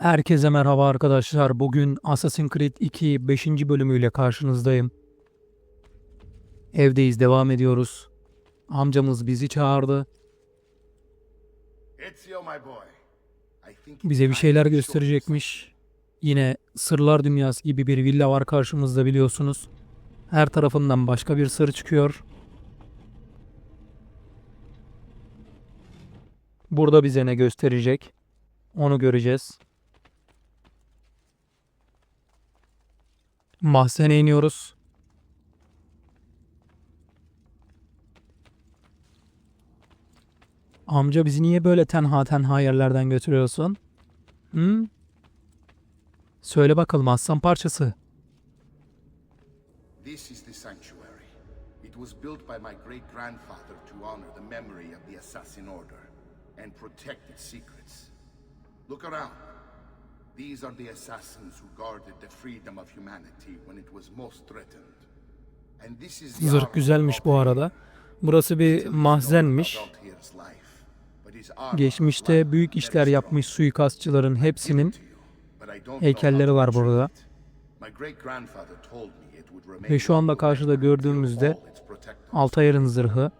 Herkese merhaba arkadaşlar. Bugün Assassin's Creed 2 5. bölümüyle karşınızdayım. Evdeyiz, devam ediyoruz. Amcamız bizi çağırdı. Bize bir şeyler gösterecekmiş. Yine Sırlar Dünyası gibi bir villa var karşımızda biliyorsunuz. Her tarafından başka bir sır çıkıyor. Burada bize ne gösterecek? Onu göreceğiz. Mahzene iniyoruz. Amca bizi niye böyle tenha tenha yerlerden götürüyorsun? Hı? Söyle bakalım aslan parçası. This is the sanctuary. It was built by my great grandfather to honor the memory of the Assassin Order and protect its secrets. Look around. These are the assassins who guarded the freedom of humanity when it was most threatened. And this is Zırh güzelmiş bu arada. Burası bir mahzenmiş. Geçmişte büyük işler yapmış suikastçıların hepsinin heykelleri var burada. Ve şu anda karşıda gördüğümüzde. Altair'ın zırhı.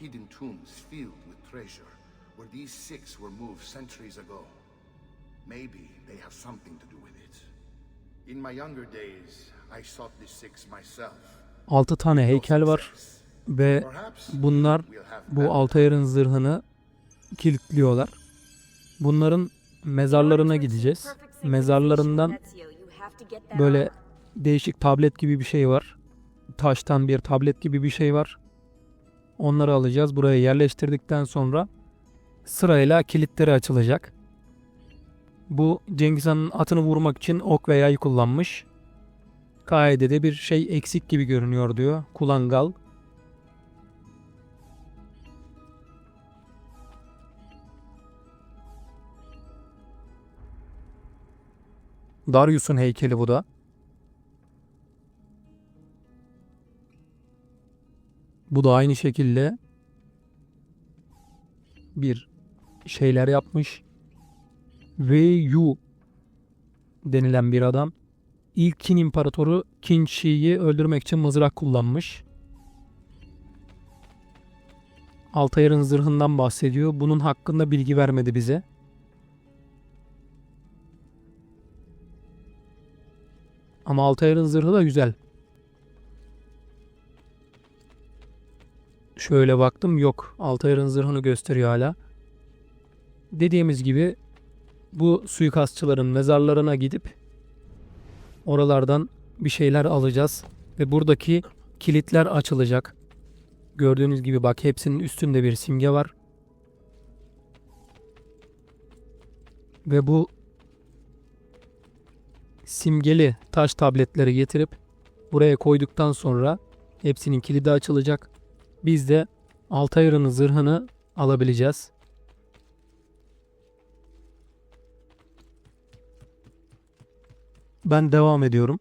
Hidden tombs filled with treasure, where these six were moved centuries ago. Maybe they have something to do with it. In my younger days, I sought the six myself. 6 tane heykel var ve bunlar bu Altair'ın zırhını kilitliyorlar. Bunların mezarlarına gideceğiz. Mezarlarından böyle değişik tablet gibi bir şey var. Taştan bir tablet gibi bir şey var. Onları alacağız. Buraya yerleştirdikten sonra sırayla kilitleri açılacak. Bu Cengiz Han'ın atını vurmak için ok ve yay kullanmış. Kaidede bir şey eksik gibi görünüyor diyor. Kulangal. Darius'un heykeli bu da. Bu da aynı şekilde bir şeyler yapmış. Yu denilen bir adam ilk Qin imparatoru Qin Shi'yi öldürmek için mızrak kullanmış. Altair'ın zırhından bahsediyor. Bunun hakkında bilgi vermedi bize. Ama Altair'ın zırhı da güzel. Şöyle baktım yok. Altair'ın zırhını gösteriyor hala. Dediğimiz gibi bu suikastçıların mezarlarına gidip oralardan bir şeyler alacağız ve buradaki kilitler açılacak. Gördüğünüz gibi bak hepsinin üstünde bir simge var. Ve bu simgeli taş tabletleri getirip buraya koyduktan sonra hepsinin kilidi açılacak. Biz de Altair'ın zırhını alabileceğiz. Ben devam ediyorum.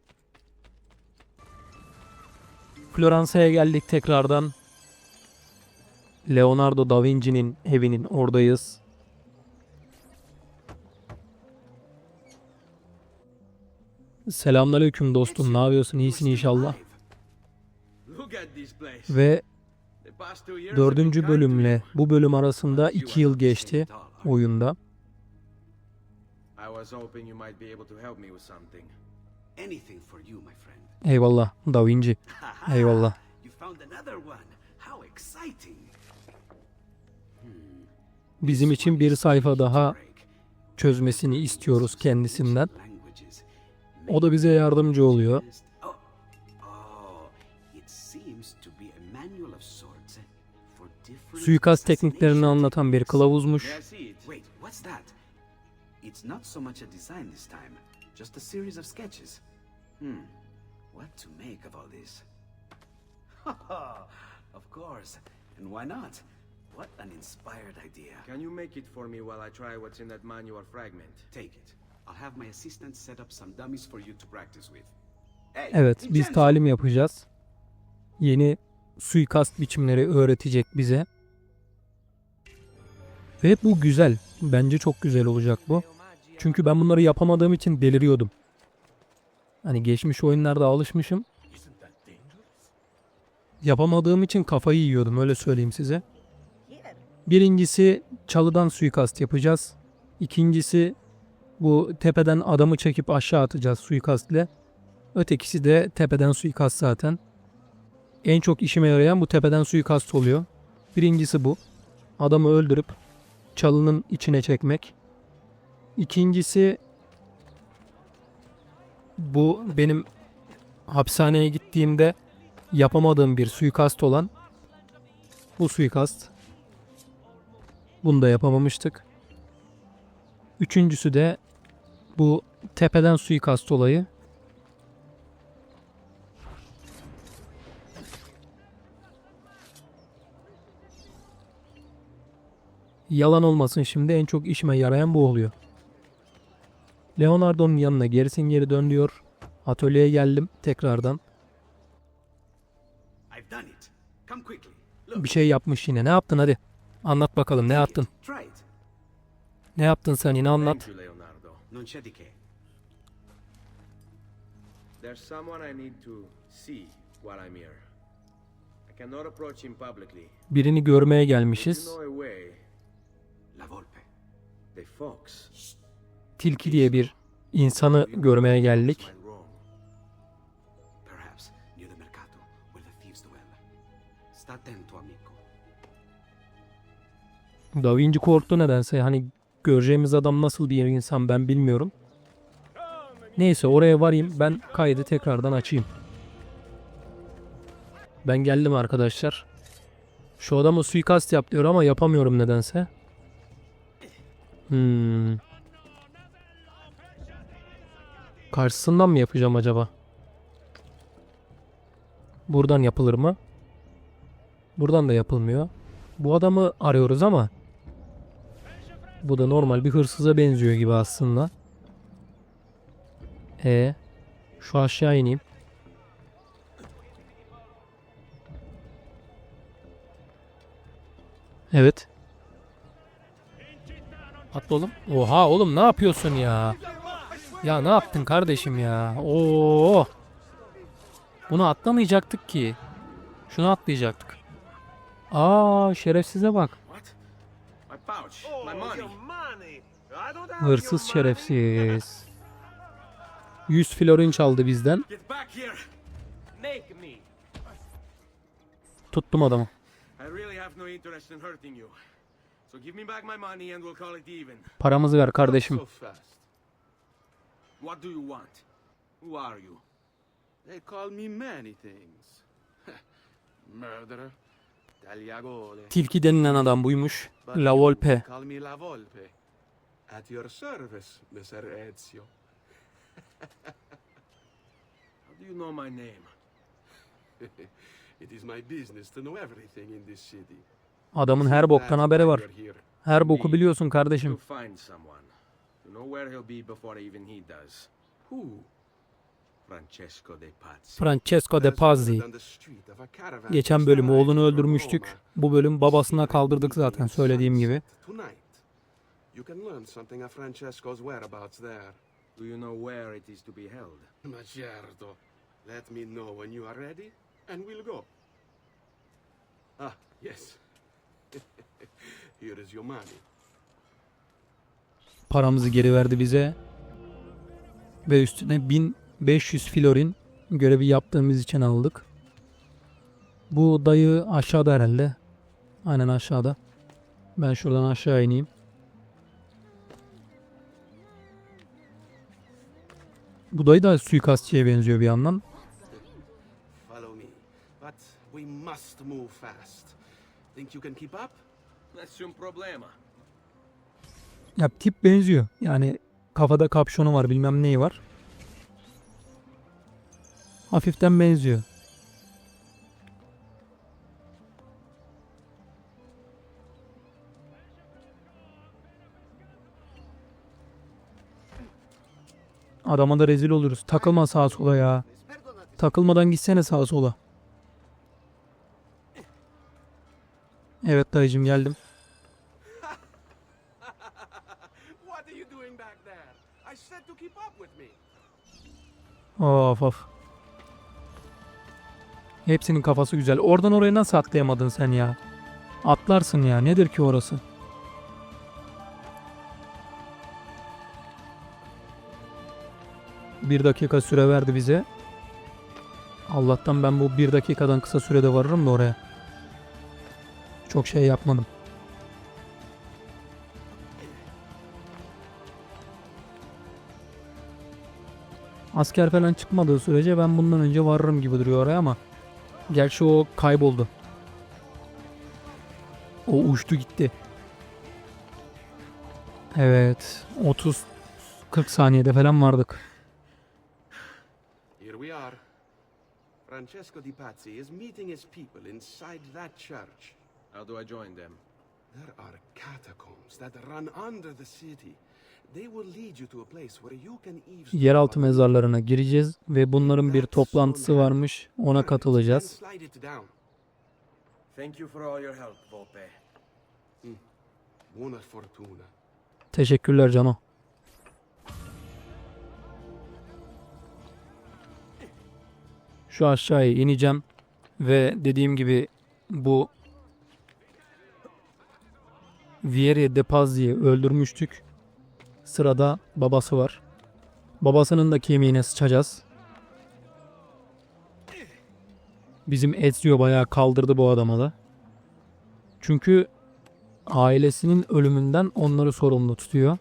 Floransa'ya geldik tekrardan. Leonardo da Vinci'nin evinin oradayız. Selamünaleyküm dostum. Ne yapıyorsun? İyisin inşallah. Ve dördüncü bölümle bu bölüm arasında iki yıl geçti oyunda. Was hoping you might be able to help me with something. Anything for you, my friend. Eyvallah Da Vinci. Eyvallah. You found another one. How exciting. Bizim için bir sayfa daha çözmesini istiyoruz kendisinden. O da bize yardımcı oluyor. Oh. Oh. Suikast tekniklerini anlatan bir kılavuzmuş. It's not so much a design this time, just a series of sketches. Hmm. What to make of all this? of course. And why not? What an inspired idea. Can you make it for me while I try what's in that manual fragment? Take it. I'll have my assistant set up some dummies for you to practice with. Hey, Evet, biz talim yapacağız. Yeni suikast biçimleri öğretecek bize. Ve bu güzel. Bence çok güzel olacak bu. Çünkü ben bunları yapamadığım için deliriyordum. Hani geçmiş oyunlarda alışmışım. Yapamadığım için kafayı yiyordum öyle söyleyeyim size. Birincisi çalıdan suikast yapacağız. İkincisi bu tepeden adamı çekip aşağı atacağız suikastle. Ötekisi de tepeden suikast zaten. En çok işime yarayan bu tepeden suikast oluyor. Birincisi bu. Adamı öldürüp çalının içine çekmek. İkincisi bu benim hapishaneye gittiğimde yapamadığım bir suikast olan bu suikast. Bunu da yapamamıştık. Üçüncüsü de bu tepeden suikast olayı. Yalan olmasın şimdi en çok işime yarayan bu oluyor. Leonardo'nun yanına gerisin geri dön diyor. Atölyeye geldim tekrardan. I've done it. Come quickly. Look, Bir şey yapmış yine. Ne yaptın hadi? Anlat bakalım ne yaptın? Ne yaptın sen yine anlat. There's someone I need to see while I'm here. I cannot approach him publicly. Birini görmeye gelmişiz. the fox. Tilki diye bir insanı görmeye geldik. Da Vinci korktu nedense. Hani göreceğimiz adam nasıl bir insan ben bilmiyorum. Neyse oraya varayım. Ben kaydı tekrardan açayım. Ben geldim arkadaşlar. Şu adamı suikast yap diyor ama yapamıyorum nedense. Hmm. Karşısından mı yapacağım acaba? Buradan yapılır mı? Buradan da yapılmıyor. Bu adamı arıyoruz ama bu da normal bir hırsıza benziyor gibi aslında. E şu aşağı ineyim. Evet. Atla oğlum. Oha oğlum ne yapıyorsun ya? Ya ne yaptın kardeşim ya? Oo. Bunu atlamayacaktık ki. Şunu atlayacaktık. Aa şerefsize bak. Money. Hırsız şerefsiz. 100 florin çaldı bizden. Tuttum adamı. Paramızı ver kardeşim. What do you want? Who are you? They call me many things. Murderer, tagliagole. Tilki denilen adam buymuş. La Volpe. Call me La Volpe. At your service, Messer Ezio. How do you know my name? It is my business to know everything in this city. Adamın her boktan haberi var. Her boku biliyorsun kardeşim. To find someone. To know where he'll be before even he does. Who? Francesco de Pazzi. Francesco de Geçen bölüm oğlunu öldürmüştük. Bu bölüm babasına kaldırdık zaten at söylediğim gibi. sunset Tonight. You can learn something of Francesco's whereabouts there. Do you know where it is to be held? Ma certo. Let me know when you are ready, and we'll go. Ah, yes. Here is your money. Paramızı geri verdi bize. Ve üstüne 1500 florin görevi yaptığımız için aldık. Bu dayı aşağıda herhalde. Aynen aşağıda. Ben şuradan aşağı ineyim. Bu dayı da suikastçıya benziyor bir yandan. Follow me. But we must move fast. Think you can keep up? Nessun problema. Ya tip benziyor. Yani kafada kapşonu var bilmem neyi var. Hafiften benziyor. Adama da rezil oluruz. Takılma sağa sola ya. Takılmadan gitsene sağa sola. Evet dayıcım geldim. said to keep up with me. Of of. Hepsinin kafası güzel. Oradan oraya nasıl atlayamadın sen ya? Atlarsın ya. Nedir ki orası? Bir dakika süre verdi bize. Allah'tan ben bu bir dakikadan kısa sürede varırım da oraya. Çok şey yapmadım. Asker falan çıkmadığı sürece ben bundan önce varırım gibi duruyor oraya ama gerçi o kayboldu. O uçtu gitti. Evet, 30 40 saniyede falan vardık. Here we are. Francesco Di Pazzi is meeting his people inside that church. How do I join them? There are catacombs that run under the city. They will lead you to a place where you can eavesdrop Yeraltı mezarlarına gireceğiz ve bunların bir toplantısı varmış. Ona katılacağız. and slide it down. Thank you for all your help, Volpe. Buona fortuna. Teşekkürler Cano. Şu aşağıya ineceğim ve dediğim gibi bu Vieri de Pazzi'yi öldürmüştük. Sırada babası var. Babasının da kemiğine sıçacağız. Bizim Ezio bayağı kaldırdı bu adama da. Çünkü ailesinin ölümünden onları sorumlu tutuyor.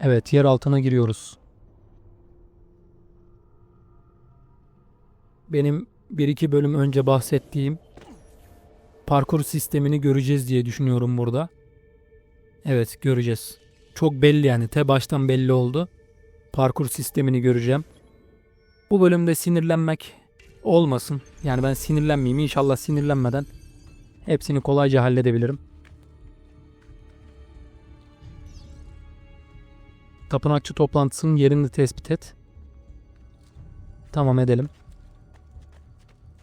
Evet, yer altına giriyoruz. Benim bir iki bölüm önce bahsettiğim parkur sistemini göreceğiz diye düşünüyorum burada. Evet, göreceğiz. Çok belli yani, te baştan belli oldu. Parkur sistemini göreceğim. Bu bölümde sinirlenmek olmasın. Yani ben sinirlenmeyeyim. İnşallah sinirlenmeden hepsini kolayca halledebilirim. Tapınakçı toplantısının yerini tespit et. Tamam edelim.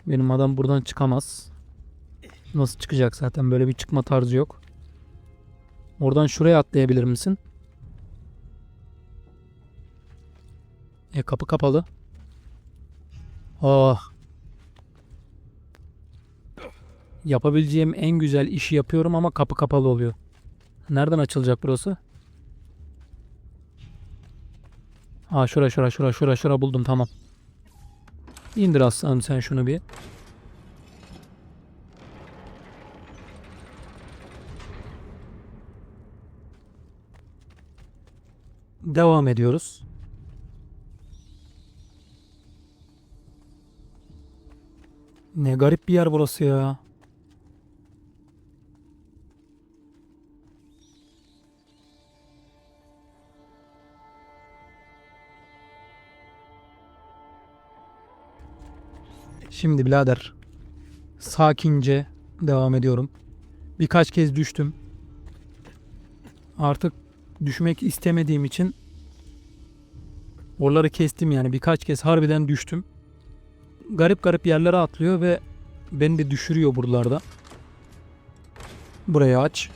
Benim adam buradan çıkamaz. Nasıl çıkacak zaten böyle bir çıkma tarzı yok. Oradan şuraya atlayabilir misin? E kapı kapalı. Oh. Yapabileceğim en güzel işi yapıyorum ama kapı kapalı oluyor. Nereden açılacak burası? Ha şura şura şura şura şura buldum tamam. İndir aslanım sen şunu bir. Devam ediyoruz. Ne garip bir yer burası ya. Şimdi birader sakince devam ediyorum. Birkaç kez düştüm. Artık düşmek istemediğim için oraları kestim yani birkaç kez harbiden düştüm garip garip yerlere atlıyor ve beni de düşürüyor buralarda. Burayı aç.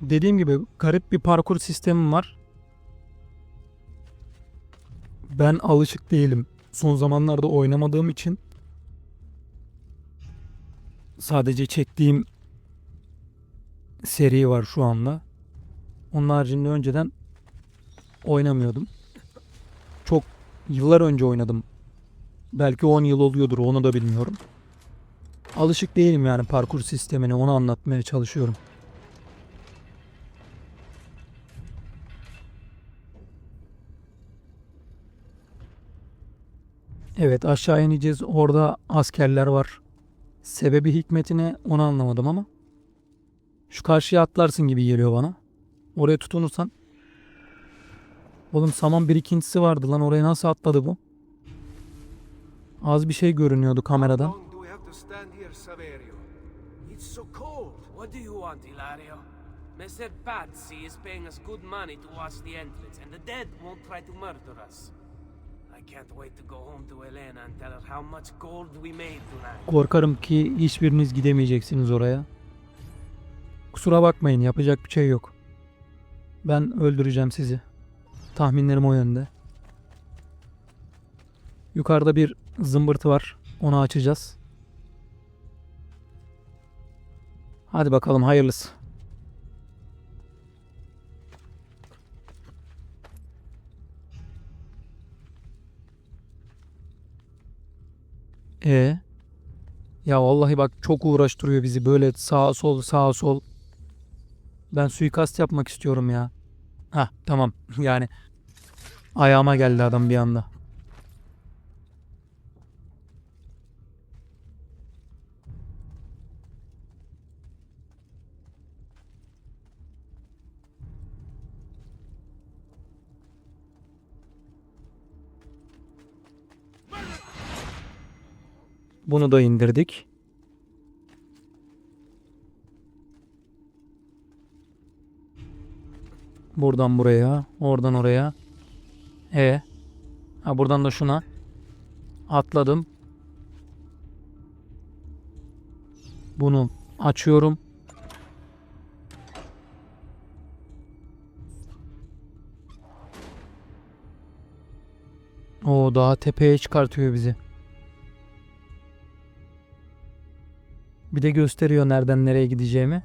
Dediğim gibi garip bir parkur sistemim var. Ben alışık değilim. Son zamanlarda oynamadığım için sadece çektiğim seri var şu anda. Onun haricinde önceden oynamıyordum. Çok yıllar önce oynadım. Belki 10 yıl oluyordur onu da bilmiyorum. Alışık değilim yani parkur sistemine onu anlatmaya çalışıyorum. Evet aşağı ineceğiz. Orada askerler var. Sebebi hikmetine onu anlamadım ama. Şu karşıya atlarsın gibi geliyor bana. Oraya tutunursan Oğlum saman birikintisi vardı lan oraya nasıl atladı bu? Az bir şey görünüyordu kameradan. Messer Pazzi is paying us good money to watch the entrance, and the dead won't try to murder us. I can't wait to go home to Elena and tell her how much gold we made tonight. Korkarım ki hiçbiriniz gidemeyeceksiniz oraya. Kusura bakmayın yapacak bir şey yok. Ben öldüreceğim sizi. Tahminlerim o yönde. Yukarıda bir zımbırtı var. Onu açacağız. Hadi bakalım hayırlısı. E ya vallahi bak çok uğraştırıyor bizi böyle sağa sol sağa sol. Ben suikast yapmak istiyorum ya. Ha tamam yani ayağıma geldi adam bir anda. Bunu da indirdik. Buradan buraya, oradan oraya. E. Ha buradan da şuna. Atladım. Bunu açıyorum. O daha tepeye çıkartıyor bizi. Bir de gösteriyor nereden nereye gideceğimi.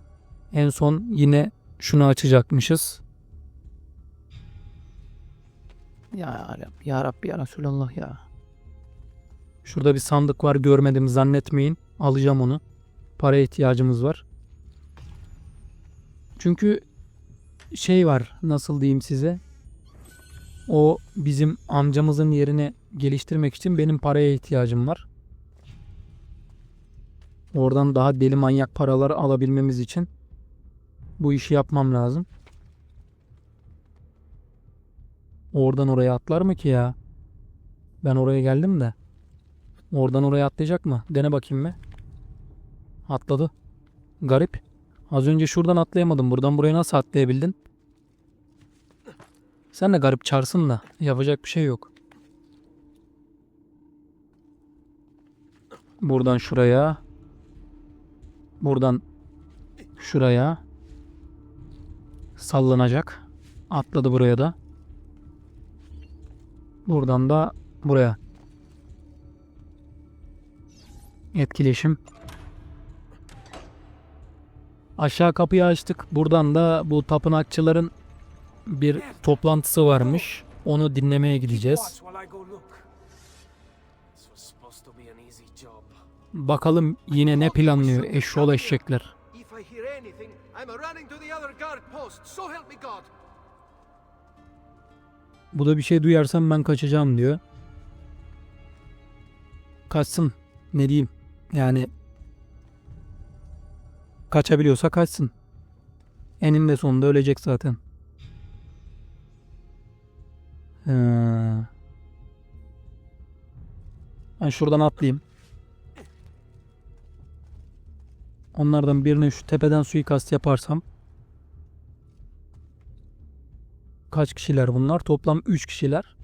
En son yine şunu açacakmışız. Ya ya Rabbi, ya Resulallah ya. Şurada bir sandık var görmedim zannetmeyin. Alacağım onu. Para ihtiyacımız var. Çünkü şey var nasıl diyeyim size. O bizim amcamızın yerini geliştirmek için benim paraya ihtiyacım var. Oradan daha deli manyak paralar alabilmemiz için bu işi yapmam lazım. Oradan oraya atlar mı ki ya? Ben oraya geldim de. Oradan oraya atlayacak mı? Dene bakayım mı? Atladı. Garip. Az önce şuradan atlayamadım. Buradan buraya nasıl atlayabildin? Sen de garip çarsın da. Yapacak bir şey yok. Buradan şuraya. Buradan şuraya. Sallanacak. Atladı buraya da. Buradan da buraya. Etkileşim. Aşağı kapıyı açtık. Buradan da bu tapınakçıların bir toplantısı varmış. Onu dinlemeye gideceğiz. Bakalım yine ne planlıyor eşşoğlu eşekler. Bu da bir şey duyarsam ben kaçacağım diyor. Kaçsın. Ne diyeyim? Yani kaçabiliyorsa kaçsın. Eninde sonunda ölecek zaten. Ee, ben şuradan atlayayım. Onlardan birine şu tepeden suikast yaparsam Kaç kişiler bunlar? Toplam 3 kişiler.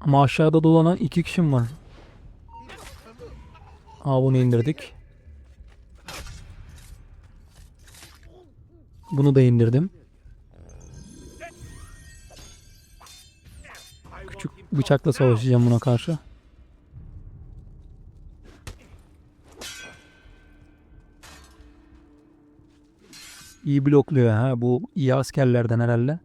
Ama aşağıda dolanan 2 kişim var. Aa bunu indirdik. Bunu da indirdim. Küçük bıçakla savaşacağım buna karşı. İyi blokluyor ha. Bu iyi askerlerden herhalde.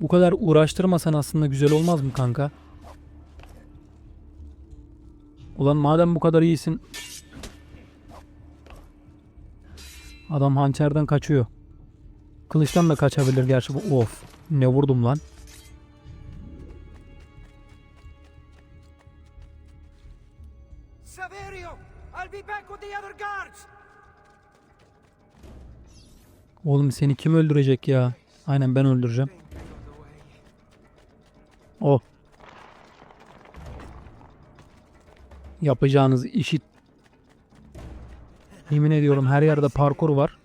Bu kadar uğraştırmasan aslında güzel olmaz mı kanka? Ulan madem bu kadar iyisin. Adam hançerden kaçıyor. Kılıçtan da kaçabilir gerçi bu. Of. Ne vurdum lan. Oğlum seni kim öldürecek ya? Aynen ben öldüreceğim. O. Yapacağınız işi Yemin ediyorum her yerde parkur var.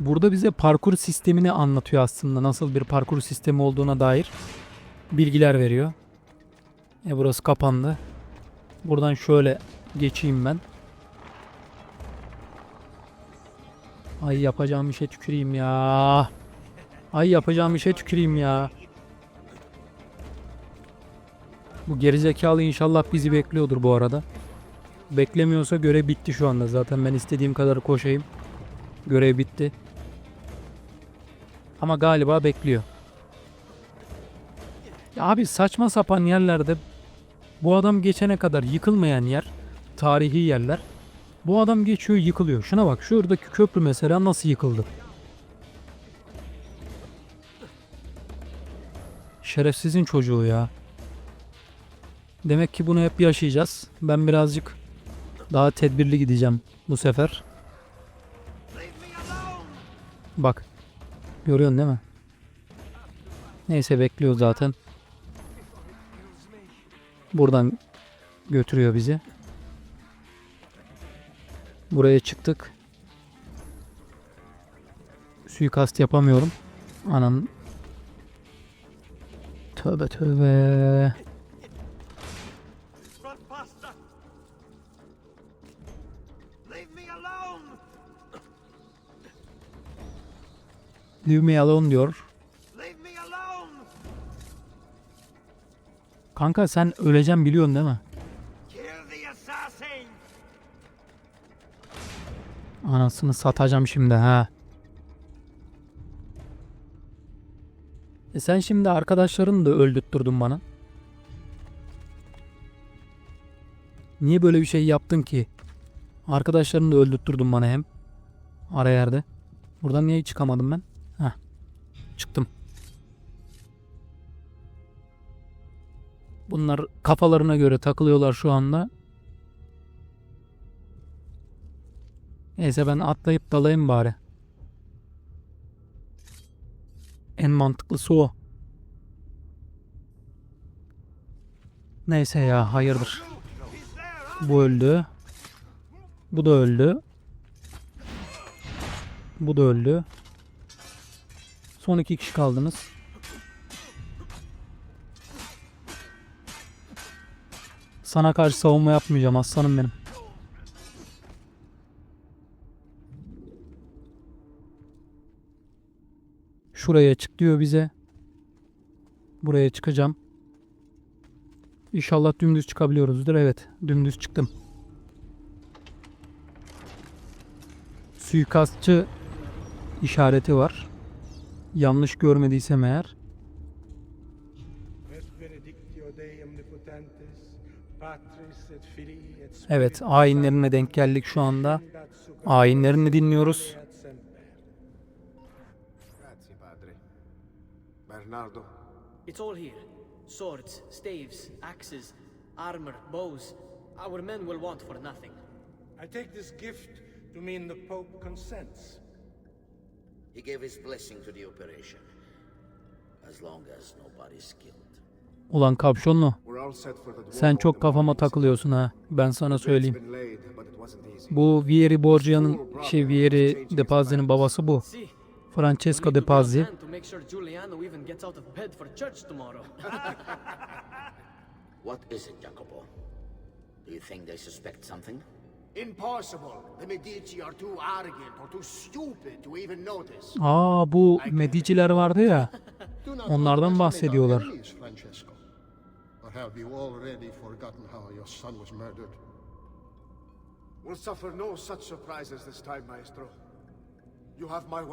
Burada bize parkur sistemini anlatıyor aslında. Nasıl bir parkur sistemi olduğuna dair bilgiler veriyor. E burası kapandı. Buradan şöyle geçeyim ben. Ay yapacağım işe tüküreyim ya. Ay yapacağım işe tüküreyim ya. Bu gerizekalı inşallah bizi bekliyordur bu arada. Beklemiyorsa görev bitti şu anda. Zaten ben istediğim kadar koşayım. Görev bitti. Ama galiba bekliyor. Ya abi saçma sapan yerlerde bu adam geçene kadar yıkılmayan yer, tarihi yerler. Bu adam geçiyor yıkılıyor. Şuna bak şuradaki köprü mesela nasıl yıkıldı. Şerefsizin çocuğu ya. Demek ki bunu hep yaşayacağız. Ben birazcık daha tedbirli gideceğim bu sefer. Bak. Görüyorsun değil mi? Neyse bekliyor zaten. Buradan götürüyor bizi. Buraya çıktık. Suikast yapamıyorum. Anam. Tövbe tövbe. Leave me alone! Diyor. Kanka sen öleceğim biliyorsun değil mi? Anasını satacağım şimdi ha. E sen şimdi arkadaşlarını da öldürttürdün bana. Niye böyle bir şey yaptın ki? Arkadaşlarını da öldürttürdün bana hem. Ara yerde. Buradan niye çıkamadım ben? Heh. Çıktım. Bunlar kafalarına göre takılıyorlar şu anda. Neyse ben atlayıp dalayım bari. En mantıklısı o. Neyse ya hayırdır. Bu öldü. Bu da öldü. Bu da öldü. Son iki kişi kaldınız. Sana karşı savunma yapmayacağım aslanım benim. Şuraya çık diyor bize. Buraya çıkacağım. İnşallah dümdüz çıkabiliyoruzdur. Evet, dümdüz çıktım. Suikastçı işareti var. Yanlış görmediysem eğer. Evet, ayinlerine denk geldik şu anda. Ayinlerini dinliyoruz. Bernardo, It's all here. Swords, staves, axes, armor, bows. Our men will want for nothing. I take this gift to mean the Pope consents. He gave his blessing to the operation. As long as nobody's killed. Ulan kapşonlu. Sen çok kafama takılıyorsun ha. Ben sana söyleyeyim. Bu Vieri Borgia'nın şey Vieri De Pazzi'nin babası bu. Francesco De Pazzi. hand to make sure Giuliano even gets out of bed for church tomorrow. What is it, Jacopo? Do you think they suspect something? Impossible. The Medici are too arrogant or too stupid to even notice. Aa bu Medici'ler vardı ya. Onlardan bahsediyorlar. Or have you already forgotten how your son was murdered? We'll suffer no such surprises this time, maestro. You have my word.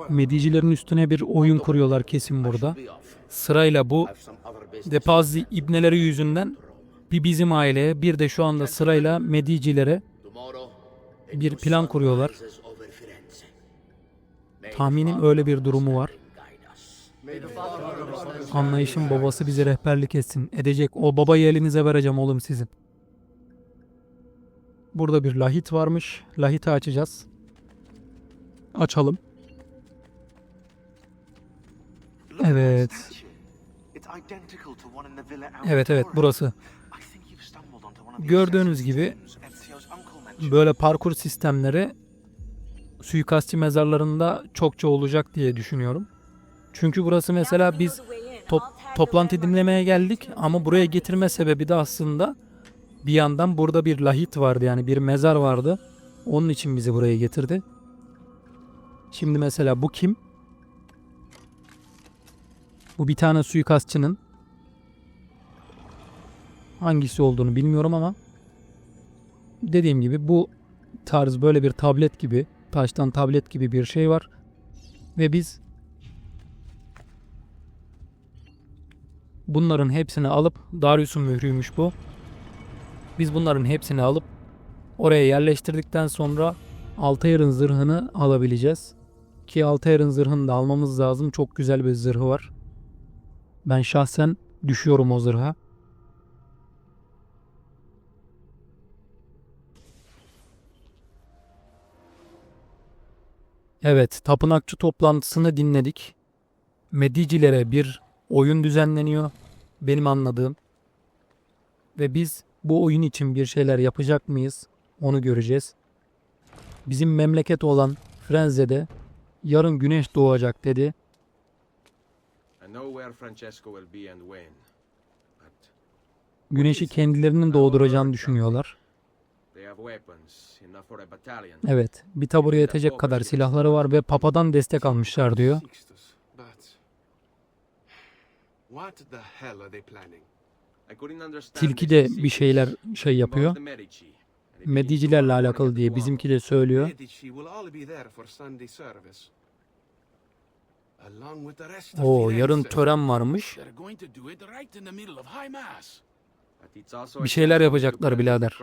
Medici'lerin üstüne bir oyun kuruyorlar kesin burada. Sırayla bu Have some other business. De Pazzi ibneleri yüzünden bir bizim aileye bir de şu anda sırayla Medici'lere bir plan kuruyorlar. Tahminim öyle bir durumu var. Anlayışın babası bize rehberlik etsin. Edecek. O babayı elinize vereceğim oğlum sizin. Burada bir lahit varmış. Lahiti açacağız. Açalım. Evet. Evet evet burası. Gördüğünüz gibi böyle parkur sistemleri suikastçı mezarlarında çokça olacak diye düşünüyorum. Çünkü burası mesela biz top, toplantı dinlemeye geldik ama buraya getirme sebebi de aslında bir yandan burada bir lahit vardı yani bir mezar vardı. Onun için bizi buraya getirdi. Şimdi mesela bu kim? Bu bir tane suikastçının hangisi olduğunu bilmiyorum ama dediğim gibi bu tarz böyle bir tablet gibi taştan tablet gibi bir şey var ve biz bunların hepsini alıp Darius'un mührüymüş bu. Biz bunların hepsini alıp oraya yerleştirdikten sonra Altair'ın zırhını alabileceğiz. Ki Altair'ın zırhını da almamız lazım. Çok güzel bir zırhı var. Ben şahsen düşüyorum o zırha. Evet, tapınakçı toplantısını dinledik. Medicilere bir oyun düzenleniyor. Benim anladığım. Ve biz bu oyun için bir şeyler yapacak mıyız? Onu göreceğiz. Bizim memleket olan Frenze'de yarın güneş doğacak dedi. I know where Francesco will be and when. But Güneşi kendilerinin doğduracağını düşünüyorlar. they have weapons enough for a battalion. Evet, bir tabura yetecek kadar silahları var ve papadan destek almışlar diyor. Sixtus, but what the hell are they planning? I couldn't understand Tilki de bir şeyler şey yapıyor. Medicilerle alakalı diye bizimki de söylüyor. Oo, yarın tören varmış. Bir şeyler yapacaklar birader.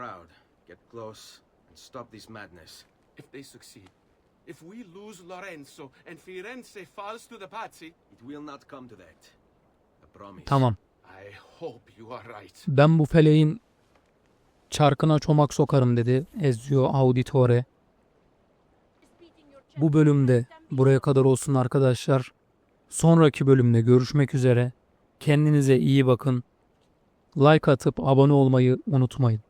they succeed, if we lose Lorenzo and Firenze falls to the Pazzi, It will not come to that. I promise. Tamam. I hope you are right. Ben bu feleğin çarkına çomak sokarım dedi Ezio Auditore. Bu bölümde buraya kadar olsun arkadaşlar. Sonraki bölümde görüşmek üzere. Kendinize iyi bakın. Like atıp abone olmayı unutmayın.